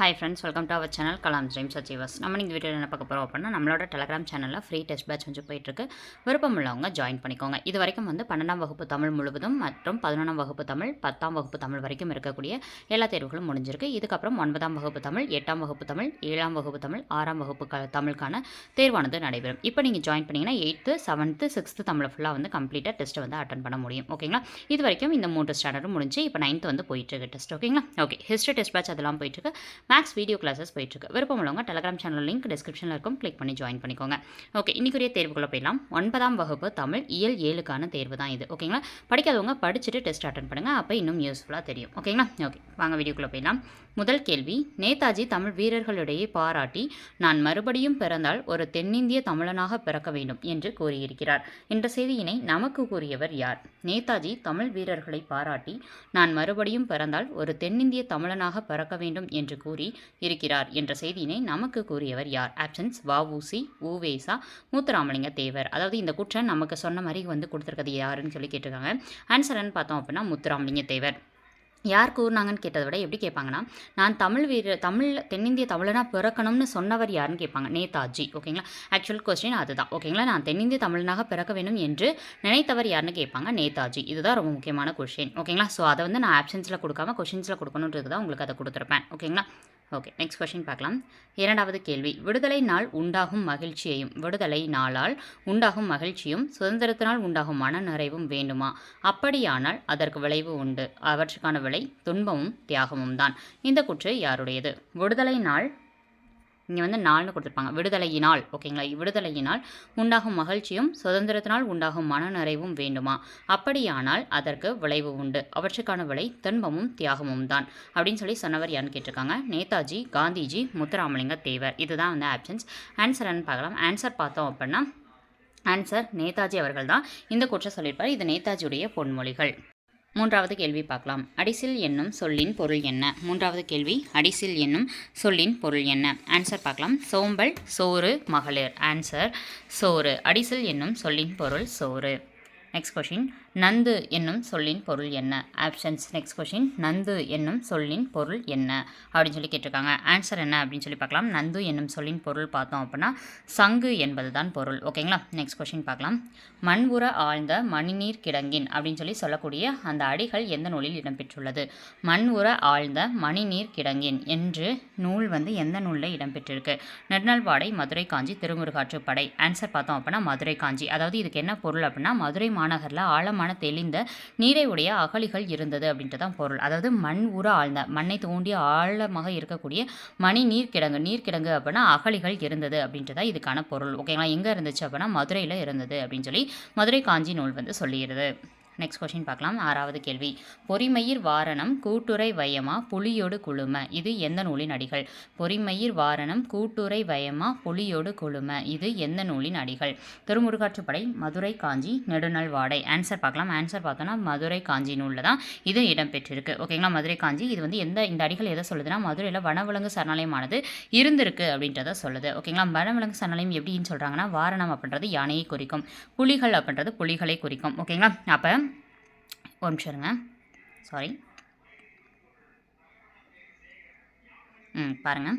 Hi friends welcome to our channel Kalam dreams achievers நம்ம இந்த video என்ன பார்க்க போகிறோம் அப்படின்னா நம்மளோட டெலகிராம் சேனலில் ஃப்ரீ டெஸ்ட் பேட்ச் வந்து போயிட்டுருக்கு. விருப்பம் உள்ளவங்க ஜாயின் பண்ணிக்கோங்க. இது வரைக்கும் வந்து பன்னெண்டாம் வகுப்பு தமிழ் முழுவதும் மற்றும் பதினொன்றாம் வகுப்பு தமிழ் பத்தாம் வகுப்பு தமிழ் வரைக்கும் இருக்கக்கூடிய எல்லா தேர்வுகளும் முடிஞ்சிருக்கு. இதுக்கப்புறம் ஒன்பதாம் வகுப்பு தமிழ் எட்டாம் வகுப்பு தமிழ் ஏழாம் வகுப்பு தமிழ் ஆறாம் வகுப்பு க தமிழுக்கான தேர்வானது நடைபெறும். இப்போ நீங்கள் ஜாயின் பண்ணிங்கன்னா எயித்து செவன்த்து சிக்ஸ்த்து தமிழை ஃபுல்லாக வந்து கம்ப்ளீட்டாக டெஸ்ட்டை வந்து அட்டன் பண்ண முடியும். ஓகேங்களா இது வரைக்கும் இந்த மூன்று ஸ்டாண்டர்டும் முடிஞ்சு இப்போ நைன்த்து வந்து போயிட்டுருக்கு டெஸ்ட் ஓகேங்களா ஓகே ஹிஸ்ட்ரி டெஸ்ட் பேட்ச் அதெல்லாம் போயிட்டுருக்கு. மேக்ஸ் வீடியோ கிளாஸஸ் போயிட்டுருக்கு. விருப்பம் உள்ளவங்க டெலகிராம் சேனல் லிங்க் டிஸ்கிரிப்ஷனில் இருக்கும். கிளிக் பண்ணி ஜாயின் பண்ணிக்கோங்க. ஓகே இன்றைக்குரிய தேர்வுக்குள்ளே போயிடலாம். ஒன்பதாம் வகுப்பு தமிழ் இயல் ஏழுக்கான தேர்வு தான் இது. ஓகேங்களா படிக்காதவங்க படிச்சுட்டு டெஸ்ட் அட்டன் பண்ணுங்கள் அப்போ இன்னும் யூஸ்ஃபுல்லாக தெரியும். ஓகேங்களா ஓகே வாங்க வீடியோக்குள்ளே போயிடலாம். முதல் கேள்வி நேதாஜி தமிழ் வீரர்களிடையே பாராட்டி நான் மறுபடியும் பிறந்தால் ஒரு தென்னிந்திய தமிழனாக பிறக்க வேண்டும் என்று கூறியிருக்கிறார். என்ற செய்தியினை நமக்கு கூறியவர் யார்? நேதாஜி தமிழ் வீரர்களை பாராட்டி நான் மறுபடியும் பிறந்தால் ஒரு தென்னிந்திய தமிழனாக பிறக்க வேண்டும் என்று கூறி இருக்கிறார் என்ற செய்தியினை நமக்கு கூறியவர் யார்? ஆப்ஷன்ஸ் வஉசி உவேசா மூத்தராமலிங்க தேவர். அதாவது இந்த குற்றம் நமக்கு சொன்ன மாதிரி வந்து கொடுத்துருக்கிறது யாருன்னு சொல்லி கேட்டிருக்காங்க. ஆன்சர்னு பார்த்தோம் அப்படின்னா முத்துராமலிங்க தேவர். யார் கூறினாங்கன்னு கேட்டதை விட எப்படி கேட்பாங்கன்னா நான் தமிழ் வீர தமிழ் தென்னிந்திய தமிழனா பிறக்கணும்னு சொன்னவர் யாருன்னு கேட்பாங்க. நேதாஜி. ஓகேங்களா ஆக்சுவல் கொஸ்டின் அதுதான். ஓகேங்களா நான் தென்னிந்திய தமிழனாக பிறக்க வேண்டும் என்று நினைத்தவர் யாருன்னு கேட்பாங்க. நேதாஜி. இதுதான் ரொம்ப முக்கியமான கொஷின் ஓகேங்களா ஸோ அதை வந்து நான் ஆப்ஷன்ஸில் கொடுக்காம கொஷின்ஸில் கொடுக்கணுன்றது தான் உங்களுக்கு அதை கொடுத்துருப்பேன். ஓகேங்களா ஓகே நெக்ஸ்ட் கொஷின் பார்க்கலாம். இரண்டாவது கேள்வி. விடுதலை நாள் உண்டாகும் மகிழ்ச்சியையும் விடுதலை நாளால் உண்டாகும் மகிழ்ச்சியும் சுதந்திரத்தினால் உண்டாகும் மனநிறைவும் வேண்டுமா? அப்படியானால் அதற்கு விளைவு உண்டு. அவற்றுக்கான விலை துன்பமும் தியாகமும் தான். இந்த குற்று யாருடையது? விடுதலை நாள் இங்கே வந்து நாள்னு கொடுத்துருப்பாங்க. விடுதலையினால் ஓகேங்களா? விடுதலையினால் உண்டாகும் மகிழ்ச்சியும் சுதந்திரத்தினால் உண்டாகும் மனநிறைவும் வேண்டுமா? அப்படியானால் அதற்கு விளைவு உண்டு. அவற்றுக்கான விலை துன்பமும் தியாகமும் தான். அப்படின்னு சொல்லி சொன்னவர் யாருன்னு கேட்டிருக்காங்க? நேதாஜி காந்திஜி முத்துராமலிங்க தேவர். இதுதான் வந்து ஆப்ஷன்ஸ் ஆன்சர்னு பார்க்கலாம். ஆன்சர் பார்த்தோம் அப்படின்னா ஆன்சர் நேதாஜி அவர்கள் தான். இந்த குற்றம் சொல்லியிருப்பார். இது நேதாஜியுடைய பொன்மொழிகள். மூன்றாவது கேள்வி பார்க்கலாம். அடிசில் என்னும் சொல்லின் பொருள் என்ன? மூன்றாவது கேள்வி அடிசில் என்னும் சொல்லின் பொருள் என்ன? ஆன்சர் பார்க்கலாம். சோம்பல் சோறு மகளிர். ஆன்சர் சோறு. அடிசில் என்னும் சொல்லின் பொருள் சோறு. நெக்ஸ்ட் கொஷின் நந்து என்னும் சொல்லின் பொருள் என்ன? ஆப்ஷன்ஸ் நெக்ஸ்ட் கொஷின் நந்து என்னும் சொல்லின் பொருள் என்ன? அப்படின்னு சொல்லி கேட்டிருக்காங்க. ஆன்சர் என்ன அப்படின்னு சொல்லி பார்க்கலாம். நந்து என்னும் சொல்லின் பொருள் பார்த்தோம் அப்படின்னா சங்கு என்பது தான் பொருள் ஓகேங்களா நெக்ஸ்ட் கொஷின் பார்க்கலாம். மண் ஆழ்ந்த மணிநீர் கிடங்கின் அப்படின்னு சொல்லி சொல்லக்கூடிய அந்த அடிகள் எந்த நூலில் இடம்பெற்றுள்ளது? மண் உர ஆழ்ந்த மணிநீர் கிடங்கின் என்று நூல் வந்து எந்த நூலில் இடம்பெற்றிருக்கு? நெடுநாள்பாடை மதுரை காஞ்சி திருமுருகாற்றுப்படை ஆன்சர் பார்த்தோம் அப்படின்னா மதுரை காஞ்சி. அதாவது இதுக்கு என்ன பொருள் அப்படின்னா மதுரை மாநகரில் ஆழமான தெளிந்த நீரை உடைய அகழிகள் இருந்தது அப்படின்றது தான் பொருள். அதாவது மண் உர ஆழ்ந்த மண்ணை தோண்டிய ஆழமாக இருக்கக்கூடிய மணி நீர் கிடங்கு நீர் கிடங்கு அப்படின்னா அகழிகள் இருந்தது அப்படின்றதா தான் இதுக்கான பொருள். ஓகேங்களா? எங்கே இருந்துச்சு அப்படின்னா மதுரையில் இருந்தது அப்படின்னு சொல்லி மதுரை காஞ்சி நூல் வந்து சொல்லிடுது. நெக்ஸ்ட் கொஷின் பார்க்கலாம். ஆறாவது கேள்வி. பொறிமயிர் வாரணம் கூட்டுரை வயமா புலியோடு குழும? இது எந்த நூலின் அடிகள்? பொறிமயிர் வாரணம் கூட்டுரை வயமா புலியோடு குழும? இது எந்த நூலின் அடிகள்? திருமுருகாற்றுப்படை மதுரை காஞ்சி நெடுநல் வாடை. ஆன்சர் பார்க்கலாம். ஆன்சர் பார்த்தோன்னா மதுரை காஞ்சி நூலில் தான் இது இடம்பெற்றிருக்கு. ஓகேங்களா மதுரை காஞ்சி இது வந்து எந்த இந்த அடிகள் எதை சொல்லுதுன்னா மதுரையில் வனவிலங்கு சரணாலயமானது இருந்திருக்கு அப்படின்றத சொல்லுது. ஓகேங்களா வனவிலங்கு சரணாலயம் எப்படின்னு சொல்கிறாங்கன்னா வாரணம் அப்படின்றது யானையை குறிக்கும். புலிகள் அப்படின்றது புலிகளை குறிக்கும். ஓகேங்களா அப்போ ஒரு நிமிஷம் இருங்க. சாரி ம் பாருங்கள்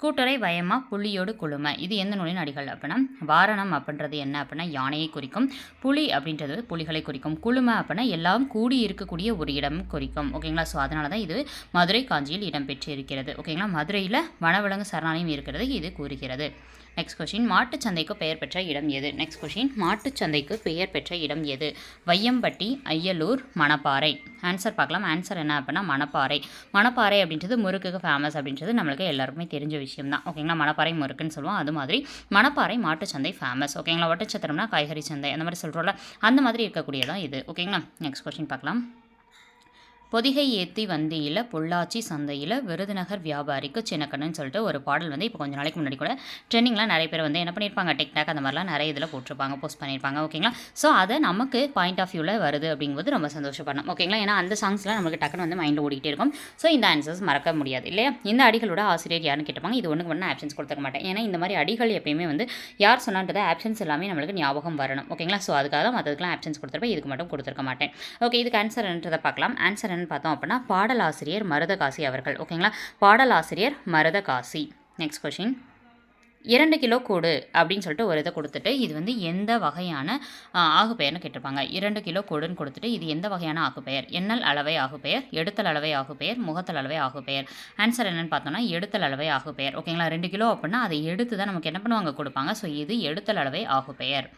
கூட்டுரை வயமா புலியோடு குழும. இது எந்த நூலின் அடிகள் அப்படின்னா வாரணம் அப்படின்றது என்ன அப்படின்னா யானையை குறிக்கும். புலி அப்படின்றது புலிகளை குறிக்கும். குழும அப்படின்னா எல்லாம் கூடி இருக்கக்கூடிய ஒரு இடம் குறிக்கும். ஓகேங்களா? ஸோ அதனால தான் இது மதுரை காஞ்சியில் இடம்பெற்று இருக்கிறது ஓகேங்களா? மதுரையில் வனவிலங்கு சரணாலயம் இருக்கிறது இது கூறுகிறது. நெக்ஸ்ட் கொஷின் மாட்டுச்சந்தைக்கு பெயர் பெற்ற இடம் எது? நெக்ஸ்ட் கொஷின் மாட்டுச்சந்தைக்கு பெயர் பெற்ற இடம் எது? வையம்பட்டி ஐயலூர் மணப்பாறை. ஆன்சர் பார்க்கலாம். ஆன்சர் என்ன அப்படின்னா மணப்பாறை. மணப்பாறை அப்படின்றது முறுக்குக்கு ஃபேமஸ் அப்படின்றது நம்மளுக்கு எல்லாருக்குமே தெரிஞ்ச விஷயம் தான் ஓகேங்களா மணப்பாறை முறுக்குன்னு சொல்லுவோம். அது மாதிரி மணப்பாறை மாட்டுச்சந்தை ஃபேமஸ் ஓகேங்களா ஒட்டச்சத்திரம்னா காய்கறி சந்தை. அந்த மாதிரி சொல்கிறோம்ல அந்த மாதிரி இருக்கக்கூடியதான் இது. ஓகேங்களா நெக்ஸ்ட் கொஷின் பார்க்கலாம். பொதிகை ஏத்தி வந்தியில் பொள்ளாச்சி சந்தையில் விருதுநகர் வியாபாரிக்கு சின்னக்கண்ணுன்னு சொல்லிட்டு ஒரு பாடல் வந்து இப்போ கொஞ்சம் நாளைக்கு முன்னாடி கூட ட்ரெண்டிங்லாம் நிறைய பேர் வந்து என்ன பண்ணியிருப்பாங்க டிக்டாக் அந்த மாதிரிலாம் நிறைய இதில் போட்டிருப்பாங்க போஸ்ட் பண்ணியிருப்பாங்க ஓகேங்களா ஸோ அதை நமக்கு பாயிண்ட் ஆஃப் வியூவில் வருது அப்படிங்கும்போது ரொம்ப சந்தோஷப்படணும். ஓகேங்களா ஏன்னா அந்த சாங்ஸ்லாம் நமக்கு டக்குன்னு வந்து மைண்டில் ஓடிக்கிட்டே இருக்கும். ஸோ இந்த ஆன்சர்ஸ் மறக்க முடியாது இல்லையா? இந்த அடிகளோட ஆசிரியர் யாருன்னு கேட்டப்பாங்க இது ஒன்றுக்கு ஒன்று ஆப்ஷன்ஸ் கொடுத்துக்க மாட்டேன். ஏன்னா இந்த மாதிரி அடிகள் எப்பயுமே வந்து யார் சொன்னான்றதை ஆப்ஷன்ஸ் எல்லாமே நம்மளுக்கு ஞாபகம் வரணும். ஓகேங்களா ஸோ அதுக்காக தான் மற்றதுக்கெல்லாம் ஆப்ஷன்ஸ் கொடுத்துருப்பேன். இதுக்கு மட்டும் கொடுத்துருக்க மாட்டேன். ஓகே இதுக்கு ஆன்சர் என்னன்றதை பார்க்கலாம். ஆன்சர் என்ன யாருன்னு பார்த்தோம் அப்படின்னா பாடலாசிரியர் மருதகாசி அவர்கள். ஓகேங்களா? பாடலாசிரியர் மருதகாசி. நெக்ஸ்ட் கொஷின் இரண்டு கிலோ கூடு அப்படின்னு சொல்லிட்டு ஒரு இதை கொடுத்துட்டு இது வந்து எந்த வகையான ஆகுப்பெயர்னு ஆகுபெயர்னு கேட்டிருப்பாங்க. இரண்டு கிலோ கூடுன்னு கொடுத்துட்டு இது எந்த வகையான ஆகுபெயர்? எண்ணல் அளவை ஆகுப்பெயர் எடுத்தல் அளவை ஆகுப்பெயர் முகத்தல் அளவை ஆகுப்பெயர் ஆன்சர் என்னென்னு பார்த்தோம்னா எடுத்தல் அளவை ஆகுபெயர். ஓகேங்களா? ரெண்டு கிலோ அப்படின்னா அதை எடுத்து தான் நமக்கு என்ன பண்ணுவாங்க? கொடுப்பாங்க. ஸோ இது எடுத்தல் அளவை ஆகுபெயர்.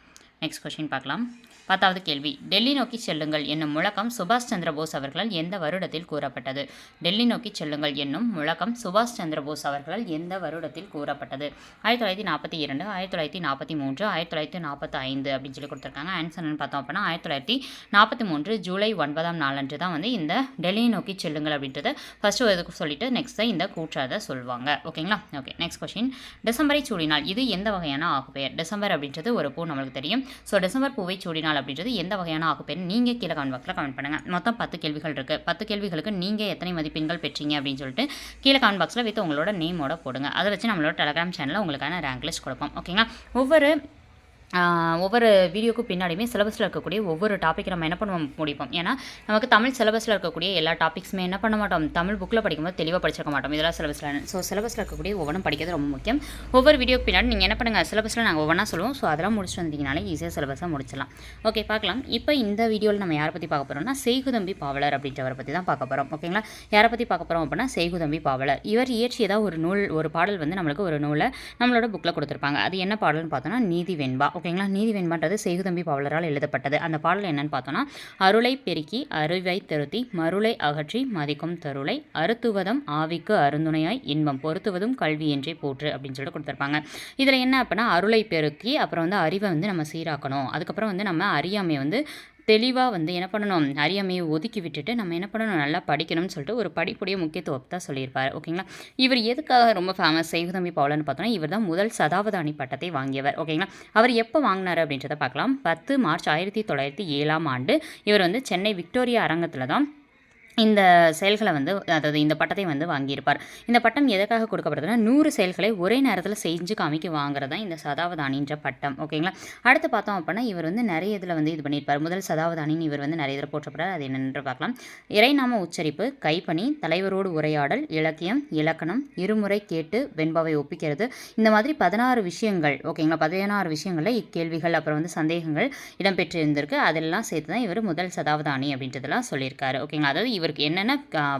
நெக்ஸ்ட் கொஷின் பார்க்கலாம். பத்தாவது கேள்வி. டெல்லி நோக்கி செல்லுங்கள் என்னும் முழக்கம் சுபாஷ் சந்திர போஸ் அவர்களால் எந்த வருடத்தில் கூறப்பட்டது? டெல்லி நோக்கி செல்லுங்கள் என்னும் முழக்கம் சுபாஷ் சந்திர போஸ் அவர்களால் எந்த வருடத்தில் கூறப்பட்டது? ஆயிரத்தி தொள்ளாயிரத்தி நாற்பத்தி இரண்டு ஆயிரத்தி தொள்ளாயிரத்தி நாற்பத்தி மூன்று ஆயிரத்தி தொள்ளாயிரத்தி நாற்பத்தி ஐந்து அப்படின்னு சொல்லி கொடுத்துருக்காங்க. ஆன்சர்னு பார்த்தோம் அப்படின்னா ஆயிரத்தி தொள்ளாயிரத்தி நாற்பத்தி மூன்று ஜூலை ஒன்பதாம் நாளன்று தான் வந்து இந்த டெல்லி நோக்கி செல்லுங்கள் அப்படின்றத ஃபஸ்ட்டு இதுக்கு சொல்லிட்டு நெக்ஸ்ட்டு இந்த கூற்றாத சொல்லுவாங்க ஓகேங்களா ஓகே நெக்ஸ்ட் கொஷின் டிசம்பரை சூடினால் இது எந்த வகையான ஆகுபெயர்? டிசம்பர் அப்படின்றது ஒரு பூ நம்மளுக்கு தெரியும். ஸோ டிசம்பர் பூவை சூடினால் அப்படின்றது எந்த வகையான ஆகுப்பேன் நீங்கள் கீழே கமெண்ட் பாக்ஸில் கமெண்ட் பண்ணுங்கள் மொத்தம் பத்து கேள்விகள் இருக்குது பத்து கேள்விகளுக்கு நீங்கள் எத்தனை மதிப்பெண்கள் பெற்றீங்க அப்படின்னு சொல்லிட்டு கீழே கமெண்ட் பாக்ஸில் வித் உங்களோட நேமோட போடுங்க. அதை வச்சு நம்மளோட டெலகிராம் சேனலில் உங்களுக்கான ரேங்க் லிஸ்ட் கொடுப்போம். ஓகேங்களா ஒவ்வொரு ஒவ்வொரு வீடியோக்கும் பின்னாடியுமே சிலபஸில் இருக்கக்கூடிய ஒவ்வொரு டாபிக் நம்ம என்ன பண்ணுவோம் முடிப்போம். ஏன்னா நமக்கு தமிழ் சிலபஸில் இருக்கக்கூடிய எல்லா டாபிக்ஸுமே என்ன பண்ண மாட்டோம்? தமிழ் புக்கில் படிக்கும்போது தெளிவாக படிச்சிருக்க மாட்டோம். இதெல்லாம் சிலபஸில் ஸோ சிலபஸில் இருக்கக்கூடிய ஒவ்வொன்றும் படிக்கிறது ரொம்ப முக்கியம். ஒவ்வொரு வீடியோக்கு பின்னாடி நீங்கள் என்ன பண்ணுங்கள் சிலபஸில் நாங்கள் ஒவ்வொன்றா சொல்லுவோம். ஸோ அதெல்லாம் முடிச்சுட்டு வந்தீங்கனாலே ஈஸியாக சிலபஸாக முடிச்சிடலாம். ஓகே பார்க்கலாம். இப்போ இந்த வீடியோவில் நம்ம யாரை பற்றி பார்க்க போகிறோம்னா செய்குதம்பி பாவலர் அப்படின்றவரை பற்றி தான் பார்க்க போகிறோம் ஓகேங்களா யாரை பற்றி பார்க்க போகிறோம் அப்படின்னா செய்குதம்பி பாவலர். இவர் இயற்றியதாக ஒரு நூல் ஒரு பாடல் வந்து நம்மளுக்கு ஒரு நூலை நம்மளோட புக்கில் கொடுத்துருப்பாங்க. அது என்ன பாடல்னு பார்த்தோன்னா நீதி வெண்பா. ஓகேங்களா? நீதி வெண்பான்றது செய்குதம்பி பாவலரால் எழுதப்பட்டது. அந்த பாடல் என்னன்னு பார்த்தோன்னா அருளை பெருக்கி அருவை திருத்தி மருளை அகற்றி மதிக்கும் தருளை அறுத்துவதும் ஆவிக்கு அருந்துணையாய் இன்பம் பொருத்துவதும் கல்வி என்றே போற்று அப்படின்னு சொல்லிட்டு கொடுத்துருப்பாங்க. இதில் என்ன அப்படின்னா அருளை பெருக்கி அப்புறம் வந்து அறிவை வந்து நம்ம சீராக்கணும். அதுக்கப்புறம் வந்து நம்ம அறியாமையை வந்து தெளிவாக வந்து என்ன பண்ணணும்? அறியாமையை ஒதுக்கி விட்டுட்டு நம்ம என்ன பண்ணணும்? நல்லா படிக்கணும்னு சொல்லிட்டு ஒரு படிப்புடைய முக்கியத்துவத்தை தான் சொல்லியிருப்பார். ஓகேங்களா? இவர் எதுக்காக ரொம்ப ஃபேமஸ் சேகுதம்பி பவுலன்னு பார்த்தோன்னா இவர் தான் முதல் சதாவதானி பட்டத்தை வாங்கியவர். ஓகேங்களா? அவர் எப்போ வாங்கினார் அப்படின்றத பார்க்கலாம். பத்து மார்ச் ஆயிரத்தி தொள்ளாயிரத்தி ஏழாம் ஆண்டு இவர் வந்து சென்னை விக்டோரியா அரங்கத்தில் தான் இந்த செயல்களை வந்து அதாவது இந்த பட்டத்தை வந்து வாங்கியிருப்பார். இந்த பட்டம் எதற்காக கொடுக்கப்படுதுன்னா நூறு செயல்களை ஒரே நேரத்தில் செஞ்சு காமிக்க வாங்குறது தான் இந்த சதாவதானின்ற பட்டம். ஓகேங்களா? அடுத்து பார்த்தோம் அப்படின்னா இவர் வந்து நிறைய இதில் வந்து இது பண்ணியிருப்பார். முதல் சதாவதானின்னு இவர் வந்து நிறைய இதில் போற்றப்படுறார் அது என்னென்று பார்க்கலாம். இறைநாம உச்சரிப்பு கைப்பணி தலைவரோடு உரையாடல் இலக்கியம் இலக்கணம் இருமுறை கேட்டு வெண்பாவை ஒப்பிக்கிறது. இந்த மாதிரி பதினாறு விஷயங்கள் ஓகேங்களா? பதினாறு விஷயங்களில் இக்கேள்விகள் அப்புறம் வந்து சந்தேகங்கள் இடம்பெற்று இருந்திருக்கு அதெல்லாம் சேர்த்து தான் இவர் முதல் சதாவதானி அப்படின்றதெல்லாம் சொல்லியிருக்காரு. ஓகேங்களா? அதாவது இவருக்கு என்னென்ன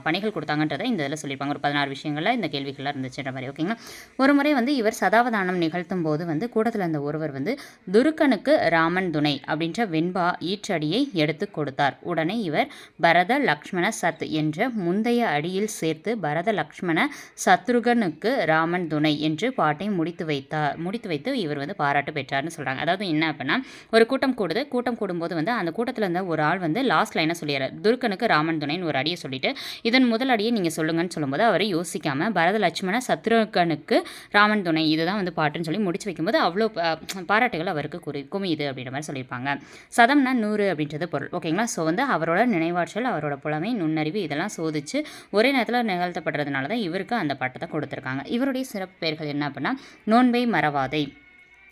பணிகள் கொடுத்தாங்கன்றதை இந்த இதில் சொல்லியிருப்பாங்க. ஒரு பதினாறு விஷயங்களில் இந்த கேள்விகள்லாம் இருந்துச்சுன்ற மாதிரி ஓகேங்களா? ஒரு முறை வந்து இவர் சதாவதானம் நிகழ்த்தும் போது வந்து கூட்டத்தில் இருந்த ஒருவர் வந்து துருக்கனுக்கு ராமன் துணை அப்படின்ற வெண்பா ஈற்றடியை எடுத்து கொடுத்தார். உடனே இவர் பரத லக்ஷ்மண சத் என்ற முந்தைய அடியில் சேர்த்து பரத லக்ஷ்மண சத்ருகனுக்கு ராமன் துணை என்று பாட்டை முடித்து வைத்தார் முடித்து வைத்து இவர் வந்து பாராட்டு பெற்றார்னு சொல்கிறாங்க அதாவது என்ன அப்படின்னா ஒரு கூட்டம் கூடுது. கூட்டம் கூடும்போது வந்து அந்த கூட்டத்தில் இருந்த ஒரு ஆள் வந்து லாஸ்ட் லைனாக சொல்லிடுறார். துருக்கனுக்கு ராமன் துணைன்னு ஒரு அடியை சொல்லிட்டு இதன் முதல் அடியை நீங்கள் சொல்லுங்கன்னு சொல்லும்போது அவரை யோசிக்காம பரத லட்சுமண சத்ருகனுக்கு ராமன் துணை இதுதான் வந்து பாட்டுன்னு சொல்லி முடிச்சு வைக்கும்போது அவ்வளோ பா- பாராட்டுகள் அவருக்கு குறி குமியுது அப்படின்ற மாதிரி சொல்லியிருப்பாங்க. சதம்னா நூறு அப்படின்றது பொருள். ஓகேங்களா? ஸோ வந்து அவரோட நினைவாற்றல் அவரோட புலமை நுண்ணறிவு இதெல்லாம் சோதிச்சு ஒரே நேரத்தில் நிகழ்த்தப்படுறதுனால தான் இவருக்கு அந்த பட்டத்தை கொடுத்துருக்காங்க. இவருடைய சிறப்பு பெயர்கள் என்ன அப்படின்னா நோன்பை மறவாதை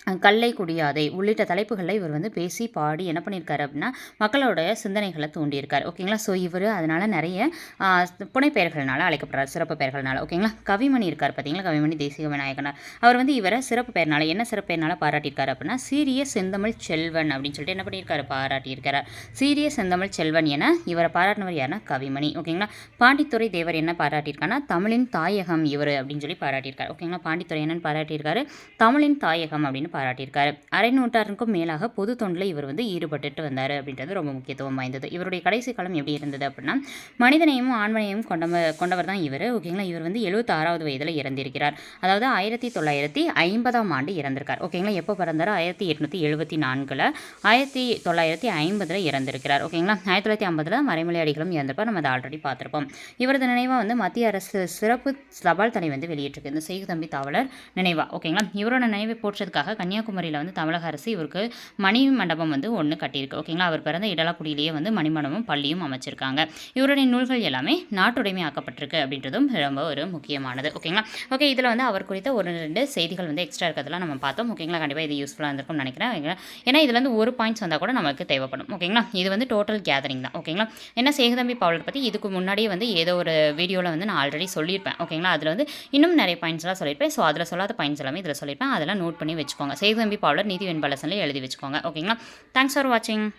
கல்லை குடியாதை. உள்ளிட்ட தலைப்புகளில் இவர் வந்து பேசி பாடி என்ன பண்ணியிருக்காரு அப்படின்னா மக்களோட சிந்தனைகளை தூண்டியிருக்காரு. ஓகேங்களா? ஸோ இவர் அதனால் நிறைய ஆ, புனைப்பெயர்கள்னால அழைக்கப்படுறார் சிறப்பு பெயர்கள்னால. ஓகேங்களா? கவிமணி இருக்கார் பார்த்தீங்களா? கவிமணி தேசிக விநாயகனார். அவர் வந்து இவரை சிறப்பு பெயர்னால என்ன சிறப்பு பெயர்னால பாராட்டியிருக்காரு அப்படின்னா சீரிய செந்தமிழ் செல்வன் அப்படின்னு சொல்லிட்டு என்ன பண்ணியிருக்காரு? பாராட்டியிருக்காரு. சீரிய செந்தமிழ் செல்வன் என இவரை பாராட்டினவர் யாருன்னா கவிமணி. ஓகேங்களா? பாண்டித்துறை தேவர் என்ன பாராட்டியிருக்காருன்னா தமிழின் தாயகம் இவர் அப்படின்னு சொல்லி பாராட்டியிருக்காரு. ஓகேங்களா? பாண்டித்துறை என்னன்னு பாராட்டியிருக்காரு தமிழின் தாயகம் அப்படின்னு பாராட்டியிருக்காரு. அரை நூற்றாண்டுக்கும் மேலாக பொது தொண்டில் இவர் வந்து ஈடுபட்டுட்டு வந்தார் அப்படின்றது ரொம்ப முக்கியத்துவம் வாய்ந்தது. இவருடைய கடைசி காலம் எப்படி இருந்தது அப்படின்னா மனிதனையும் ஆண்மனையும் கொண்டவர் கொண்டவர் தான் இவர். ஓகேங்களா? இவர் வந்து எழுபத்தாறாவது வயதில் இறந்திருக்கிறார். அதாவது ஆயிரத்தி தொள்ளாயிரத்தி ஐம்பதாம் ஆண்டு இறந்திருக்கார். ஓகேங்களா? எப்போ பிறந்தார்? ஆயிரத்தி எட்நூற்றி எழுபத்தி நான்கில் ஆயிரத்தி தொள்ளாயிரத்தி ஐம்பதில் இறந்திருக்கிறார். ஓகேங்களா? ஆயிரத்தி தொள்ளாயிரத்தி ஐம்பதில் மறைமலை அடிகளும் இறந்திருப்பார் நம்ம அதை ஆல்ரெடி பார்த்துருப்போம். இவரது நினைவாக வந்து மத்திய அரசு சிறப்பு தபால் தலை வந்து வெளியிட்டிருக்கு. இந்த செய்கு தம்பி தாவலர் நினைவா. ஓகேங்களா? இவரோட நினைவை போற்றதுக்காக கன்னியாகுமரியில் வந்து தமிழக அரசு இவருக்கு மணி மண்டபம் வந்து ஒன்று கட்டியிருக்கு. ஓகேங்களா? அவர் பிறந்த இடலாக்குடியிலேயே வந்து மணிமண்டபம் பள்ளியும் அமைச்சிருக்காங்க. இவருடைய நூல்கள் எல்லாமே நாட்டுடைமை ஆக்கப்பட்டிருக்கு அப்படின்றதும் ரொம்ப ஒரு முக்கியமானது. ஓகேங்களா? ஓகே இதில் வந்து அவர் குறித்த ஒரு ரெண்டு செய்திகள் வந்து எக்ஸ்ட்ரா இருக்கிறதுலாம் நம்ம பார்த்தோம். ஓகேங்களா? கண்டிப்பாக இது யூஸ்ஃபுல்லாக இருந்திருக்கும்னு நினைக்கிறேன். ஓகேங்களா? ஏன்னா இதில் வந்து ஒரு பாயிண்ட்ஸ் வந்தால் கூட நமக்கு தேவைப்படும். ஓகேங்களா? இது வந்து டோட்டல் கேதரிங் தான். ஓகேங்களா? ஏன்னா சேகுதம்பி பாவலர் பற்றி இதுக்கு முன்னாடியே வந்து ஏதோ ஒரு வீடியோவில் வந்து நான் ஆல்ரெடி சொல்லியிருப்பேன். ஓகேங்களா? அதில் வந்து இன்னும் நிறைய பாயிண்ட்ஸ்லாம் சொல்லியிருப்பேன். ஸோ அதில் சொல்லாத பாயிண்ட்ஸ் எல்லாமே இதில் சொல்லியிருப்பேன். அதெல்லாம் நோட் பண்ணி வச்சுக்கோங்க. சேகுதம்பி பாவலர் நீதி வெண்பாலசனில் எழுதி வச்சுக்கோங்க. ஓகேங்களா தேங்க்ஸ் ஃபார் வாட்சிங்